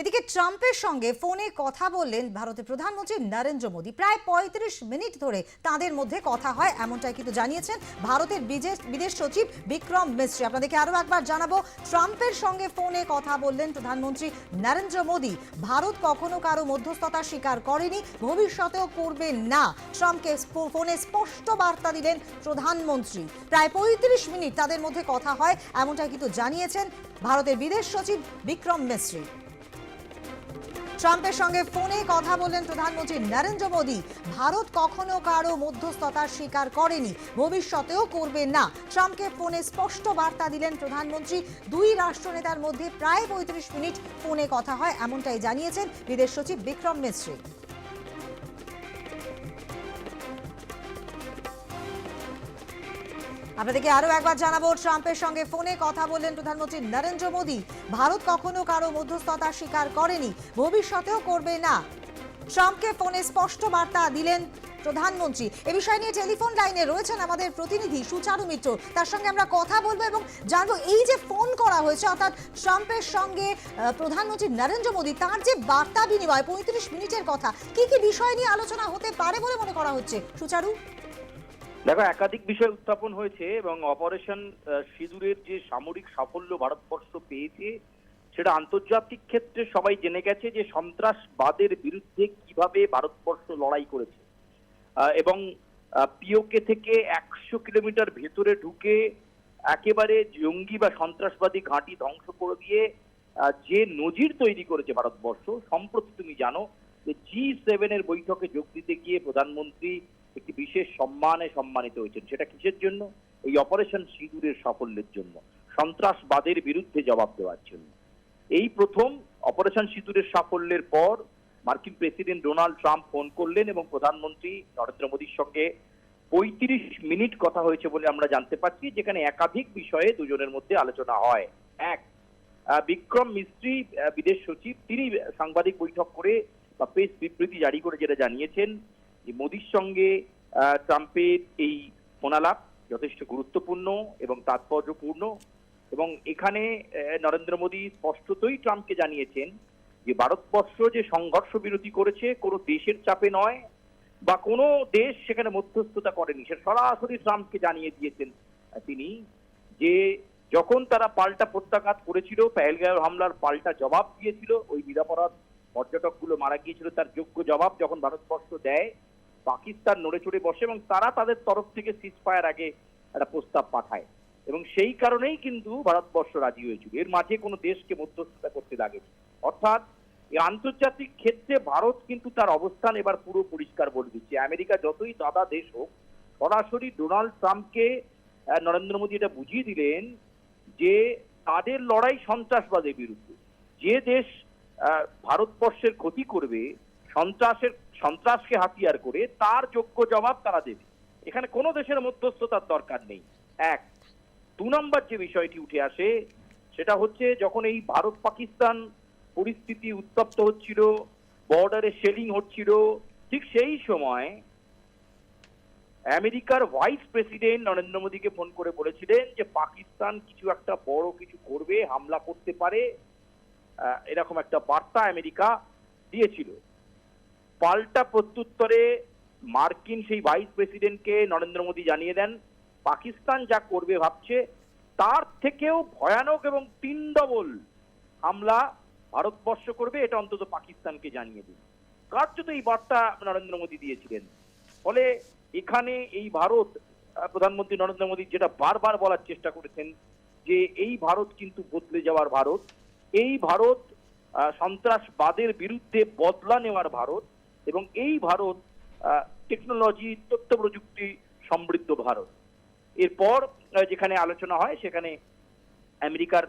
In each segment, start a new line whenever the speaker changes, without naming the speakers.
এদিকে ট্রাম্পের সঙ্গে ফোনে কথা বললেন ভারতের প্রধানমন্ত্রী নরেন্দ্র মোদী। প্রায় পঁয়ত্রিশ মিনিট ধরে তাদের মধ্যে কথা হয়, এমনটাই কিন্তু জানিয়েছেন ভারতের বিদেশ সচিব বিক্রম মিশ্রি। আপনাদেরকে আরও একবার জানাব, ট্রাম্পের সঙ্গে ফোনে কথা বললেন প্রধানমন্ত্রী নরেন্দ্র মোদী। ভারত কখনো কারও মধ্যস্থতা স্বীকার করেনি, ভবিষ্যতেও করবে না। ট্রাম্পকে ফোনে স্পষ্ট বার্তা দিলেন প্রধানমন্ত্রী। প্রায় পঁয়ত্রিশ মিনিট তাদের মধ্যে কথা হয়, এমনটাই কিন্তু জানিয়েছেন ভারতের বিদেশ সচিব বিক্রম মিশ্রি। ট্রাম্পের সঙ্গে ফোনে কথা বললেন প্রধানমন্ত্রী নরেন্দ্র মোদী। ভারত কখনো কারও মধ্যস্থতার স্বীকার করেনি। ভবিষ্যতেও করবে না। ট্রাম্পকে ফোনে স্পষ্ট বার্তা দিলেন প্রধানমন্ত্রী। দুই রাষ্ট্রনেতার মধ্যে প্রায় পঁয়ত্রিশ মিনিট ফোনে কথা হয়, এমনটাই জানিয়েছেন বিদেশ সচিব বিক্রম মিশ্রি। আপনাদেরকে আরও একবার জানাব, ট্রাম্পের সঙ্গে ফোনে কথা বললেন প্রধানমন্ত্রী নরেন্দ্র মোদী। ভারত কখনো কারও মধ্যস্থতা স্বীকার করেনি, ভবিষ্যতেও করবে না। ট্রাম্পকে ফোনে স্পষ্ট বার্তা দিলেন প্রধানমন্ত্রী। এ বিষয় নিয়ে টেলিফোন লাইনে রয়েছেন আমাদের প্রতিনিধি সুচারু মিত্র। তার সঙ্গে আমরা কথা বলব এবং জানব এই যে ফোন করা হয়েছে, অর্থাৎ ট্রাম্পের সঙ্গে প্রধানমন্ত্রী নরেন্দ্র মোদী, তার যে বার্তা বিনিময়, পঁয়ত্রিশ মিনিটের কথা, কি কি বিষয় নিয়ে আলোচনা হতে পারে বলে মনে করা হচ্ছে? সুচারু?
দেখো, একাধিক বিষয় উত্থাপন হয়েছে এবং অপারেশন সিঁদুরের যে সামরিক সাফল্য ভারতবর্ষ পেয়েছে, সেটা আন্তর্জাতিক ক্ষেত্রে সবাই জেনে গেছে যে সন্ত্রাসবাদের বিরুদ্ধে কীভাবে ভারতবর্ষ লড়াই করেছে। এবং পিওকে থেকে একশো কিলোমিটার ভেতরে ঢুকে একেবারে জঙ্গি বা সন্ত্রাসবাদী ঘাঁটি ধ্বংস করে দিয়ে যে নজির তৈরি করেছে ভারতবর্ষ, সম্প্রতি তুমি জানো যে জি সেভেনের বৈঠকে যোগ দিতে গিয়ে প্রধানমন্ত্রী একটি বিশেষ সম্মানে সম্মানিত হয়েছেন। সেটা কিসের জন্য? এই অপারেশন সিঁদুরের সাফল্যের জন্য, সন্ত্রাসবাদের বিরুদ্ধে জবাব দেওয়ার জন্য। এই প্রথম অপারেশন সিঁদুরের সাফল্যের পর মার্কিন প্রেসিডেন্ট ডোনাল্ড ট্রাম্প ফোন করলেন এবং প্রধানমন্ত্রী নরেন্দ্র মোদীর সঙ্গে পঁয়ত্রিশ মিনিট কথা হয়েছে বলে আমরা জানতে পারছি, যেখানে একাধিক বিষয়ে দুজনের মধ্যে আলোচনা হয়। এক বিক্রম মিস্ত্রি বিদেশ সচিব, তিনি সাংবাদিক বৈঠক করে বা প্রেস বিবৃতি জারি করে যেটা জানিয়েছেন যে মোদির সঙ্গে ট্রাম্পের এই ফোনালাপ যথেষ্ট গুরুত্বপূর্ণ এবং তাৎপর্যপূর্ণ এবং এখানে নরেন্দ্র মোদী স্পষ্টতই ট্রাম্পকে জানিয়েছেন যে ভারতবর্ষ যে সংঘর্ষ বিরতি করেছে কোনো দেশের চাপে নয় বা কোনো দেশ সেখানে মধ্যস্থতা করেনি। সে সরাসরি ট্রাম্পকে জানিয়ে দিয়েছেন তিনি যে যখন তারা পাল্টা প্রত্যাঘাত করেছিল, পেহেলগাঁও হামলার পাল্টা জবাব দিয়েছিল, ওই নিরাপরাধ পর্যটকগুলো মারা গিয়েছিল, তার যোগ্য জবাব যখন ভারতবর্ষ দেয় পাকিস্তান নড়ে চড়ে বসে এবং তারা তাদের তরফ থেকে সিজ ফায়ার আগে একটা প্রস্তাব পাঠায়। এবং সেই কারণেই কিন্তু ভারতবর্ষ রাজি হয়েছিল। এর মাঝে কোনো দেশকে মধ্যস্থতা করতে লাগে অর্থাৎ আন্তর্জাতিক ক্ষেত্রে ভারত কিন্তু তার অবস্থান এবার পুরো পরিষ্কার বলে দিচ্ছে। আমেরিকা যতই দাদা দেশ হোক, সরাসরি ডোনাল্ড ট্রাম্পকে নরেন্দ্র মোদী এটা বুঝিয়ে দিলেন যে তাদের লড়াই সন্ত্রাসবাদের বিরুদ্ধে। যে দেশ ভারতবর্ষের ক্ষতি করবে, সন্ত্রাসের সন্ত্রাসকে হাতিয়ার করে তার যোগ্য জবাব তারা দেবে। এখানে কোনো দেশের মধ্যস্থতার দরকার নেই। এক, দু নম্বর যে বিষয়টি উঠে আসে, সেটা হচ্ছে যখন এই ভারত পাকিস্তান পরিস্থিতি উত্তপ্ত হচ্ছিল, বর্ডারে শেলিং হচ্ছিল, ঠিক সেই সময় আমেরিকার ভাইস প্রেসিডেন্ট নরেন্দ্র মোদীকে ফোন করে বলেছিলেন যে, পাকিস্তান কিছু একটা বড় কিছু করবে, হামলা করতে পারে। এরকম একটা বার্তা আমেরিকা দিয়েছিল। পাল্টা প্রত্যুত্তরে মার্কিন সেই ভাইস প্রেসিডেন্টকে নরেন্দ্র মোদী জানিয়ে দেন, পাকিস্তান যা করবে ভাবছে, তার থেকেও ভয়ানক এবং তিন ডবল হামলা ভারতবর্ষ করবে, এটা অন্তত পাকিস্তানকে জানিয়ে দিন। কার্যত এই বার্তা নরেন্দ্র মোদী দিয়েছিলেন। ফলে এখানে এই ভারত প্রধানমন্ত্রী নরেন্দ্র মোদী যেটা বারবার বলার চেষ্টা করেছেন, যে এই ভারত কিন্তু বদলে যাওয়ার ভারত, এই ভারত সন্ত্রাসবাদের বিরুদ্ধে বদলা নেওয়ার ভারত এবং এই ভারত টেকনোলজি তথ্য প্রযুক্তি সমৃদ্ধ ভারত। এরপর যেখানে আলোচনা হয়, সেখানে আমেরিকার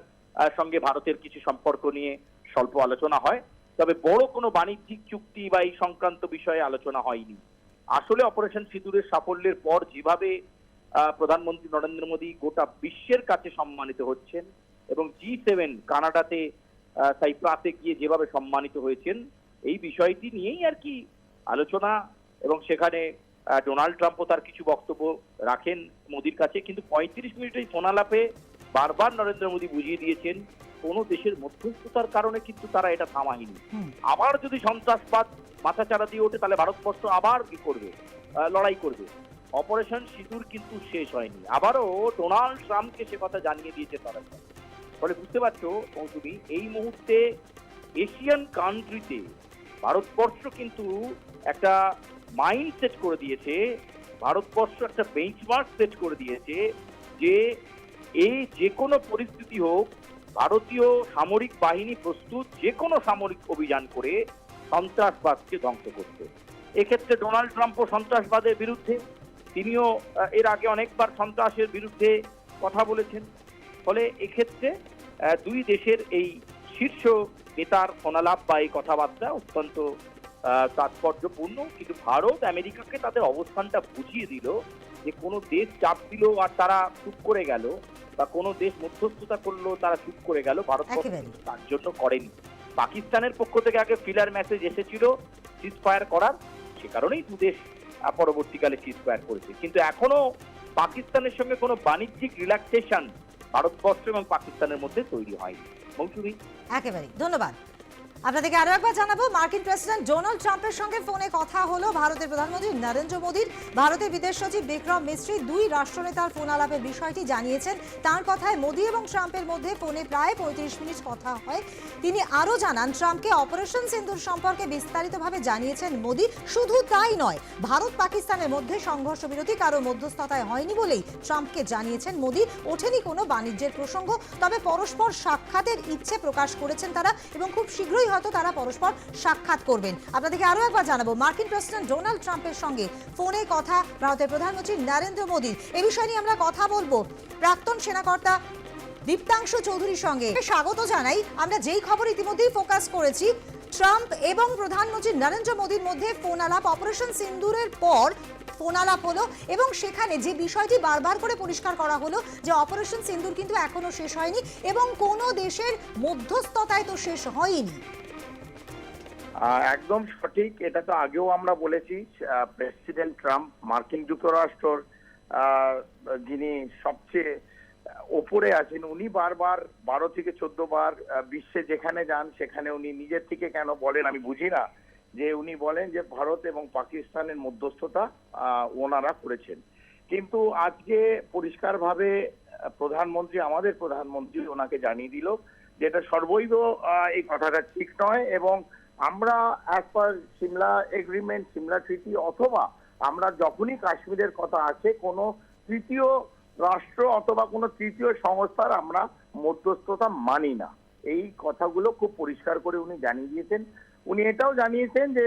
সঙ্গে ভারতের কিছু সম্পর্ক নিয়ে স্বল্প আলোচনা হয়। তবে বড় কোনো বাণিজ্যিক চুক্তি বা এই সংক্রান্ত বিষয়ে আলোচনা হয়নি। আসলে অপারেশন সিঁদুরের সাফল্যের পর যেভাবে প্রধানমন্ত্রী নরেন্দ্র মোদী গোটা বিশ্বের কাছে সম্মানিত হচ্ছেন এবং জি সেভেন কানাডাতে সাইপ্রাসে গিয়ে যেভাবে সম্মানিত হয়েছেন এই বিষয়টি নিয়েই আর কি আলোচনা এবং সেখানে ডোনাল্ড ট্রাম্পও তার কিছু বক্তব্য রাখেন মোদির কাছে কিন্তু পঁয়ত্রিশ মিনিট এই ফোনালাপে বারবার নরেন্দ্র মোদী বুঝিয়ে দিয়েছেন কোনো দেশের মধ্যস্থতার কারণে কিন্তু তারা এটা থামায়নি। আবার যদি সন্ত্রাসবাদ মাথাচাড়া দিয়ে ওঠে তাহলে ভারতবর্ষ আবার কি করবে? লড়াই করবে। অপারেশন সিঁদুর কিন্তু শেষ হয়নি। আবারও ডোনাল্ড ট্রাম্পকে সে কথা জানিয়ে দিয়েছে তারা। ফলে বুঝতে পারছ তুমি এই মুহূর্তে এশিয়ান কান্ট্রিতে ভারতবর্ষ কিন্তু একটা মাইন্ড সেট করে দিয়েছে, ভারতবর্ষ একটা বেঞ্চমার্ক সেট করে দিয়েছে যে এই যে কোনো পরিস্থিতি হোক, ভারতীয় সামরিক বাহিনী প্রস্তুত যে কোনো সামরিক অভিযান করে সন্ত্রাসবাদকে ধ্বংস করতে। এক্ষেত্রে ডোনাল্ড ট্রাম্পও সন্ত্রাসবাদের বিরুদ্ধে, তিনিও এর আগে অনেকবার সন্ত্রাসের বিরুদ্ধে কথা বলেছেন। ফলে এক্ষেত্রে দুই দেশের এই শীর্ষ নেতার ফোনালাপ বা এই কথাবার্তা অত্যন্ত তাৎপর্যপূর্ণ। কিন্তু ভারত আমেরিকাকে তাদের অবস্থানটা বুঝিয়ে দিল যে কোনো দেশ চাপ দিল আর তারা চুপ করে গেল বা কোনো দেশ মধ্যস্থতা করল তারা চুপ করে গেল। ভারত তার জন্য করেনি। পাকিস্তানের পক্ষ থেকে আগে ফিলার মেসেজ এসেছিল সিজ ফায়ার করার। সে কারণেই দু দেশ পরবর্তীকালে সিজ ফায়ার করেছে। কিন্তু এখনও পাকিস্তানের সঙ্গে কোনো বাণিজ্যিক রিল্যাক্সেশন ভারতবর্ষ এবং পাকিস্তানের মধ্যে তৈরি হয়নি। মৌসুমী।
একেবারেই। ধন্যবাদ। আপনাদেরকে আরও একবার জানাব, মার্কিন প্রেসিডেন্ট ডোনাল্ড ট্রাম্পের সঙ্গে ফোনে কথা হলো ভারতের প্রধানমন্ত্রী নরেন্দ্র মোদীর। ভারতের বিদেশ সচিব বিক্রম মিস্ত্রি দুই রাষ্ট্রনেতার ফোন আলাপের বিষয়টি জানিয়েছেন। তার কথায় মোদী এবং ট্রাম্পের মধ্যে ফোনে প্রায় পঁয়ত্রিশ মিনিট কথা হয়। তিনি আরও জানান, ট্রাম্পকে অপারেশন সিন্ধুর সম্পর্কে বিস্তারিতভাবে জানিয়েছেন মোদী। শুধু তাই নয়, ভারত পাকিস্তানের মধ্যে সংঘর্ষ বিরতি কারও মধ্যস্থতায় হয়নি বলেই ট্রাম্পকে জানিয়েছেন মোদী। ওঠেনি কোনো বাণিজ্যের প্রসঙ্গ, তবে পরস্পর সাক্ষাতের ইচ্ছে প্রকাশ করেছেন তারা এবং খুব শীঘ্রই হয়তো তারা পরস্পর সাক্ষাৎ করবেন। আপনাদেরকে আরও একবার জানাব, মার্কিন প্রেসিডেন্ট ডোনাল্ড ট্রাম্পের সঙ্গে ফোনে কথা ভারতের প্রধানমন্ত্রী নরেন্দ্র মোদীর এ বিষয় নিয়ে আমরা কথা বলব। প্রাক্তন সেনাকর্তা দীপ্তাংশু চৌধুরীর সঙ্গে স্বাগত জানাই। আমরা যেই খবর ইতিমধ্যেই ফোকাস করেছি, ট্রাম্প এবং প্রধানমন্ত্রী নরেন্দ্র মোদীর মধ্যে ফোন আলাপ অপারেশন সিন্দুরের পর ফোন আলাপ হলো এবং সেখানে যে বিষয়টি বারবার করে পরিষ্কার করা হলো যে অপারেশন সিন্দুর কিন্তু এখনও শেষ হয়নি এবং কোনো দেশের মধ্যস্থতায় তো শেষ হয়নি।
একদম সঠিক, এটা তো আগেও আমরা বলেছি প্রেসিডেন্ট ট্রাম্প মার্কিন যুক্তরাষ্ট্রর যিনি সবচেয়ে ওপরে আছেন, উনি বারবার বারো থেকে চোদ্দ বার বিশ্বে যেখানে যান সেখানে উনি নিজের থেকে কেন বলেন আমি বুঝি না, যে উনি বলেন যে ভারত এবং পাকিস্তানের মধ্যস্থতা ওনারা করেছেন। কিন্তু আজকে পরিষ্কারভাবে প্রধানমন্ত্রী, আমাদের প্রধানমন্ত্রী ওনাকে জানিয়ে দিল যেটা সর্বৈব এই কথাটা ঠিক নয় এবং আমরা per Simla agreement Simla treaty অথবা আমরা যখনই কাশ্মীরের কথা আছে, কোনো তৃতীয় রাষ্ট্র অথবা কোনো তৃতীয় সংস্থার আমরা মধ্যস্থতা মানি না। এই কথাগুলো খুব পরিষ্কার করে উনি জানিয়ে দিয়েছেন। উনি এটাও জানিয়েছেন যে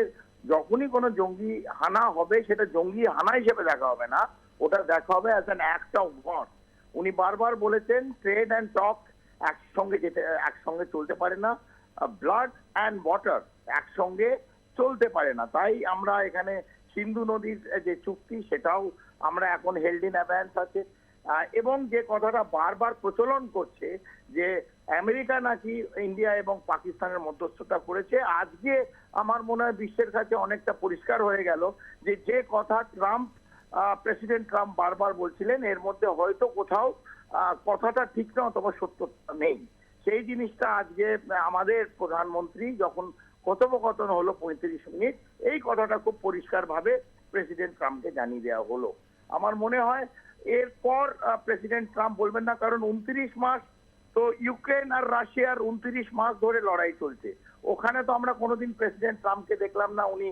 যখনই কোনো জঙ্গি হানা হবে, সেটা জঙ্গি হানা হিসেবে দেখা হবে না, ওটা দেখা হবে as an act of war উনি বারবার বলেছেন ট্রেড অ্যান্ড টক একসঙ্গে যেতে, একসঙ্গে চলতে পারে না। ব্লাড অ্যান্ড ওয়াটার একসঙ্গে চলতে পারে না। তাই আমরা এখানে সিন্ধু নদীর যে চুক্তি, সেটাও আমরা এখন হেল্ড ইন অ্যাভ্যান্স আছে। এবং যে কথাটা বারবার প্রচলন করছে, যে আমেরিকা নাকি ইন্ডিয়া এবং পাকিস্তানের মধ্যস্থতা করেছে, আজকে আমার মনে হয় বিশ্বের কাছে অনেকটা পরিষ্কার হয়ে গেল যে যে কথা ট্রাম্প প্রেসিডেন্ট ট্রাম্প বারবার বলছিলেন, এর মধ্যে হয়তো কোথাও কথাটা ঠিক না, অথবা সত্যতা নেই। সেই জিনিসটা আজকে আমাদের প্রধানমন্ত্রী যখন কথোপকথন হলো পঁয়ত্রিশ মিনিট। এই কথাটা খুব পরিষ্কারভাবে প্রেসিডেন্ট ট্রাম্পকে জানিয়ে দেওয়া হলো। আমার মনে হয় এরপর প্রেসিডেন্ট ট্রাম্প বলবেন না, কারণ উনত্রিশ মাস তো ইউক্রেন আর রাশিয়ার উনত্রিশ মাস ধরে লড়াই চলছে। ওখানে তো আমরা কোনোদিন প্রেসিডেন্ট ট্রাম্পকে দেখলাম না, উনি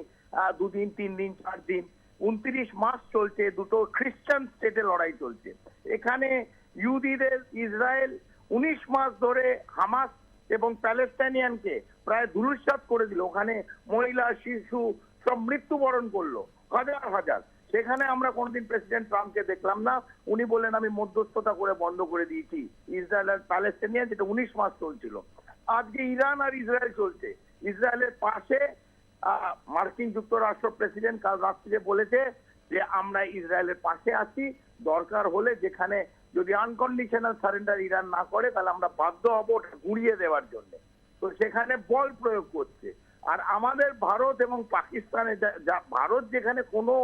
দুদিন তিন দিন চার দিন উনত্রিশ মাস চলছে, দুটো খ্রিস্টান স্টেটে লড়াই চলছে। এখানে ইহুদিদের, ইসরায়েল উনিশ মাস ধরে হামাস এবং প্যালেস্টাইনিয়ানকে প্রায় ধুলুসাত করে দিল। ওখানে মহিলা, শিশু সব মৃত্যুবরণ করল, হাজার হাজার। সেখানে আমরা কোনোদিন প্রেসিডেন্ট ট্রাম্পকে দেখলাম না। উনি বললেন, আমি মধ্যস্থতা করে বন্ধ করে দিয়েছি ইসরায়েল আর প্যালেস্টাইনিয়ান, যেটা উনিশ মাস চলছিল। আজকে ইরান আর ইসরায়েল চলছে। ইসরায়েলের পাশে মার্কিন যুক্তরাষ্ট্র প্রেসিডেন্ট কাল রাত্রিরে বলেছে যে, আমরা ইসরায়েলের পাশে আছি। দরকার হলে যেখানে যদি আনকন্ডিশনাল সারেন্ডার ইরান না করে তাহলে আমরা বাধ্য হব ওটা গুড়িয়ে দেওয়ার জন্য। তো সেখানে বল প্রয়োগ করছে। আর আমাদের ভারত এবং পাকিস্তানে ভারত যেখানে কোনো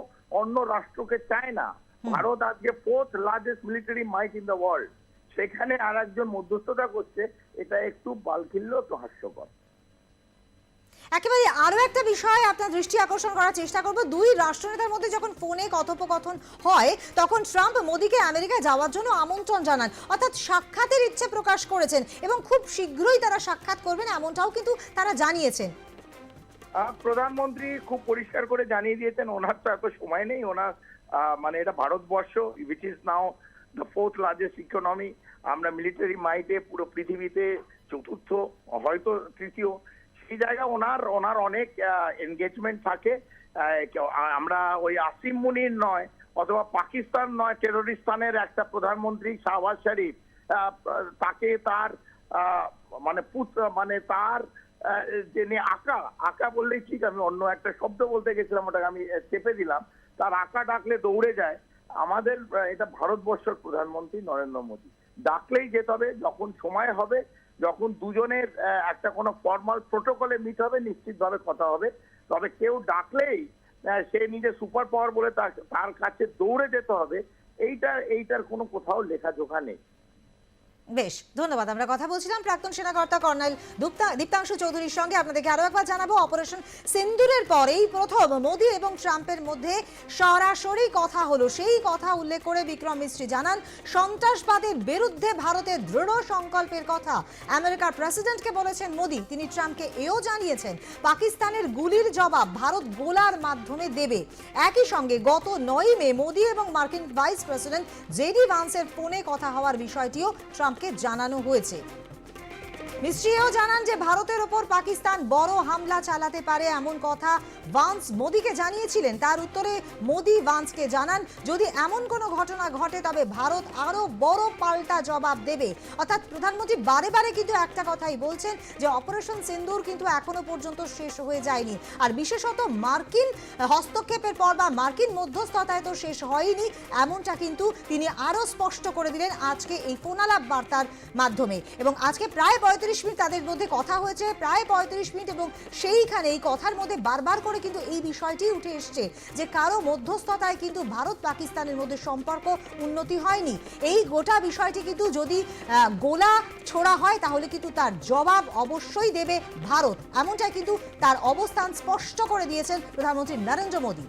অন্য রাষ্ট্রকে চায় না ভারত আজকে fourth largest military might in the world সেখানে আর একজন মধ্যস্থতা করছে এটা একটু বালখিল্য একটু হাস্যকর।
একেবারে আরও একটা বিষয় আপনার দৃষ্টি আকর্ষণ করার চেষ্টা করব। দুই রাষ্ট্রনেতার মধ্যে যখন ফোনে কথোপকথন হয়, তখন ট্রাম্প মোদীকে আমেরিকায় যাওয়ার জন্য আমন্ত্রণ জানান। অর্থাৎ সাক্ষাতের ইচ্ছে প্রকাশ করেছেন এবং খুব শীঘ্রই তারা সাক্ষাৎ করবেন এমনটাও কিন্তু তারা জানিয়েছেন।
প্রধানমন্ত্রী খুব পরিষ্কার করে জানিয়ে দিয়েছেন, ওনার তো এত সময় নেই, ওনার মানে এটা Bharatvarsha which is now the fourth largest economy আমরা মিলিটারি মাইটে পুরো পৃথিবীতে চতুর্থ, হয়তো তৃতীয়। সেই জায়গায় ওনার ওনার অনেক এনগেজমেন্ট থাকে। আমরা ওই আসিম মুনির নয়, অথবা পাকিস্তান নয়, টেরোরিস্তানের একটা প্রধানমন্ত্রী শাহবাজ শরীফ তাকে তার মানে পুত্র মানে তার যিনি আঁকা আঁকা বললেই ঠিক, আমি অন্য একটা শব্দ বলতে গেছিলাম, ওটাকে আমি চেপে দিলাম। তার আঁকা ডাকলে দৌড়ে যায়। আমাদের এটা ভারতবর্ষের প্রধানমন্ত্রী নরেন্দ্র মোদী। ডাকলেই যেতে হবে, যখন সময় হবে যখন দুজনের একটা কোনো ফর্মাল প্রোটোকলে মিট হবে, নিশ্চিতভাবে কথা হবে। তবে কেউ ডাকলেই সে নিজে সুপার পাওয়ার বলে তার কাছে দৌড়ে যেতে হবে। এইটার এইটার কোনো কোথাও লেখা জোখা নেই।
বেশ, ধন্যবাদ। আমরা কথা বলছিলাম প্রাক্তন সেনাকর্তা কর্নেল দুপ্তা- দীপ্তাংশু চৌধুরীর সঙ্গে। আপনাদেরকে আরও একবার জানাব, অপারেশন সিন্দুরের পরেই প্রথম মোদী এবং ট্রাম্পের মধ্যে সরাসরি কথা হলো। সেই কথা উল্লেখ করে বিক্রম মিস্ত্রি জানান, সন্ত্রাসবাদের বিরুদ্ধে ভারতের দৃঢ় সংকল্পের কথা আমেরিকার প্রেসিডেন্টকে বলেছেন মোদী। তিনি ট্রাম্পকে এও জানিয়েছেন, পাকিস্তানের গুলির জবাব ভারত গোলার মাধ্যমে দেবে। একই সঙ্গে গত নয় মে মোদী এবং মার্কিন ভাইস প্রেসিডেন্ট জেডি ভান্সের ফোনে কথা হওয়ার বিষয়টিও ট্রাম্পকে জানানো হয়েছে। মিস্ট্রিও জানান যে ভারতের ওপর পাকিস্তান বড় হামলা চালাতে পারে এমন কথা ভান্স মোদিকে জানিয়েছিলেন। তার উত্তরে মোদি ভান্সকে জানান, যদি এমন কোনো ঘটনা ঘটে, তবে ভারত আরও বড় পাল্টা জবাব দেবে। অর্থাৎ প্রধানমন্ত্রী বারে বারে কিন্তু একটা কথাই বলছেন যে, অপারেশন সিন্দুর কিন্তু এখনও পর্যন্ত শেষ হয়ে যায়নি। আর বিশেষত মার্কিন হস্তক্ষেপের পর বা মার্কিন মধ্যস্থতায় তো শেষ হয়নি, এমনটা কিন্তু তিনি আরও স্পষ্ট করে দিলেন আজকে এই ফোনালাপ বার্তার মাধ্যমে। এবং আজকে প্রায় পঁয়ত্রিশ মিনিট তাদের মধ্যে কথা হয়েছে, প্রায় পঁয়ত্রিশ মিনিট এবং সেইখানে এই কথার মধ্যে বারবার করে কিন্তু এই বিষয়টি উঠে এসছে যে কারও মধ্যস্থতায় কিন্তু ভারত পাকিস্তানের মধ্যে সম্পর্ক উন্নতি হয়নি। এই গোটা বিষয়টি কিন্তু যদি গোলা ছোড়া হয় তাহলে কিন্তু তার জবাব অবশ্যই দেবে ভারত। এমনটাই কিন্তু তার অবস্থান স্পষ্ট করে দিয়েছেন প্রধানমন্ত্রী নরেন্দ্র মোদী।